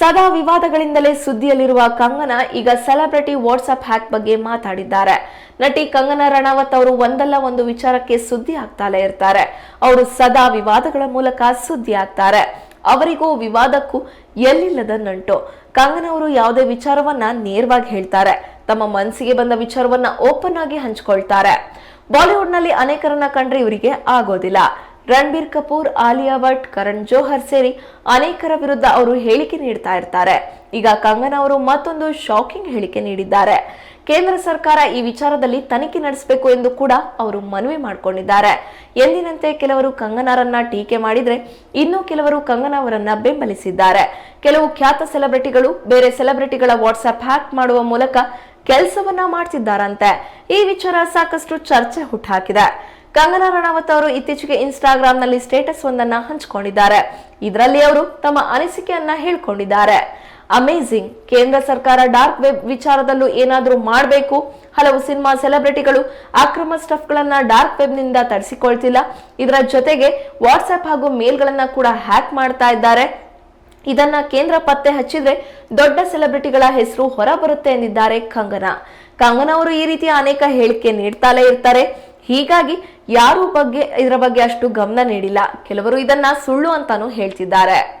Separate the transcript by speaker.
Speaker 1: ಸದಾ ವಿವಾದಗಳಿಂದಲೇ ಸುದ್ದಿಯಲ್ಲಿರುವ ಕಂಗನಾ ಈಗ celebrity WhatsApp hack ಬಗ್ಗೆ ಮಾತಾಡಿದ್ದಾರೆ. ನಟಿ ಕಂಗನಾ ರಣಾವತ್ ಅವರು ಒಂದಲ್ಲ ಒಂದು ವಿಚಾರಕ್ಕೆ ಸುದ್ದಿ ಆಗ್ತಾಲೇ ಇರ್ತಾರೆ. ಅವರು ಸದಾ ವಿವಾದಗಳ ಮೂಲಕ ಸುದ್ದಿ ಆಗ್ತಾರೆ. ಅವರಿಗೂ ವಿವಾದಕ್ಕೂ ಎಲ್ಲಿಲ್ಲದ ನಂಟು. ಕಂಗನಾ ಅವರು ಯಾವುದೇ ವಿಚಾರವನ್ನ ನೇರವಾಗಿ ಹೇಳ್ತಾರೆ. ತಮ್ಮ ಮನಸ್ಸಿಗೆ ಬಂದ ವಿಚಾರವನ್ನ ಓಪನ್ ಆಗಿ ಹಂಚ್ಕೊಳ್ತಾರೆ. ಬಾಲಿವುಡ್ನಲ್ಲಿ ಅನೇಕರನ್ನ ಕಂಡ್ರೆ ಇವರಿಗೆ ಆಗೋದಿಲ್ಲ. ರಣಬೀರ್ ಕಪೂರ್, ಆಲಿಯಾ ಭಟ್, ಕರಣ್ ಜೋಹರ್ ಸೇರಿ ಅನೇಕರ ವಿರುದ್ಧ ಅವರು ಹೇಳಿಕೆ ನೀಡ್ತಾ ಇರ್ತಾರೆ. ಈಗ ಕಂಗನಾ ಅವರು ಮತ್ತೊಂದು ಶಾಕಿಂಗ್ ಹೇಳಿಕೆ ನೀಡಿದ್ದಾರೆ. ಕೇಂದ್ರ ಸರ್ಕಾರ ಈ ವಿಚಾರದಲ್ಲಿ ತನಿಖೆ ನಡೆಸಬೇಕು ಎಂದು ಕೂಡ ಅವರು ಮನವಿ ಮಾಡಿಕೊಂಡಿದ್ದಾರೆ. ಎಂದಿನಂತೆ ಕೆಲವರು ಕಂಗನಾರನ್ನ ಟೀಕೆ ಮಾಡಿದ್ರೆ ಇನ್ನು ಕೆಲವರು ಕಂಗನಾ ಅವರನ್ನ ಬೆಂಬಲಿಸಿದ್ದಾರೆ. ಕೆಲವು ಖ್ಯಾತ ಸೆಲೆಬ್ರಿಟಿಗಳು ಬೇರೆ ಸೆಲೆಬ್ರಿಟಿಗಳ ವಾಟ್ಸ್ಆಪ್ ಹ್ಯಾಕ್ ಮಾಡುವ ಮೂಲಕ ಕೆಲಸವನ್ನ ಮಾಡ್ತಿದ್ದಾರಂತೆ. ಈ ವಿಚಾರ ಸಾಕಷ್ಟು ಚರ್ಚೆ ಹುಟ್ಟಾಕಿದೆ ಕಂಗನಾ ರಣಾವತ್ ಅವರು ಇತ್ತೀಚೆಗೆ ಇನ್ಸ್ಟಾಗ್ರಾಮ್ನಲ್ಲಿ ಸ್ಟೇಟಸ್ ಒಂದನ್ನ ಹಂಚಿಕೊಂಡಿದ್ದಾರೆ. ಇದರಲ್ಲಿ ಅವರು ತಮ್ಮ ಅನಿಸಿಕೆಯನ್ನ ಹೇಳ್ಕೊಂಡಿದ್ದಾರೆ. ಅಮೇಜಿಂಗ್, ಕೇಂದ್ರ ಸರ್ಕಾರ ಡಾರ್ಕ್ ವೆಬ್ ವಿಚಾರದಲ್ಲೂ ಏನಾದರೂ ಮಾಡಬೇಕು? ಹಲವು ಸಿನಿಮಾ ಸೆಲೆಬ್ರಿಟಿಗಳು ಅಕ್ರಮ ಸ್ಟಫ್ ಗಳನ್ನ ಡಾರ್ಕ್ ವೆಬ್ನಿಂದ ತರಿಸಿಕೊಳ್ತಿಲ್ಲ. ಇದರ ಜೊತೆಗೆ ವಾಟ್ಸ್ಆಪ್ ಹಾಗೂ ಮೇಲ್ಗಳನ್ನ ಕೂಡ ಹ್ಯಾಕ್ ಮಾಡ್ತಾ ಇದ್ದಾರೆ. ಇದನ್ನ ಕೇಂದ್ರ ಪತ್ತೆ ಹಚ್ಚಿದ್ರೆ ದೊಡ್ಡ ಸೆಲೆಬ್ರಿಟಿಗಳ ಹೆಸರು ಹೊರಬರುತ್ತೆ ಎಂದಿದ್ದಾರೆ ಕಂಗನಾ. ಕಂಗನಾ ಅವರು ಈ ರೀತಿಯ ಅನೇಕ ಹೇಳಿಕೆ ನೀಡ್ತಾಲೇ ಇರ್ತಾರೆ. ಹೀಗಾಗಿ ಯಾರೂ ಬಗ್ಗೆ ಇದರ ಬಗ್ಗೆ ಅಷ್ಟು ಗಮನ ನೀಡಿಲ್ಲ. ಕೆಲವರು ಇದನ್ನ ಸುಳ್ಳು ಅಂತಾನೂ ಹೇಳ್ತಿದ್ದಾರೆ.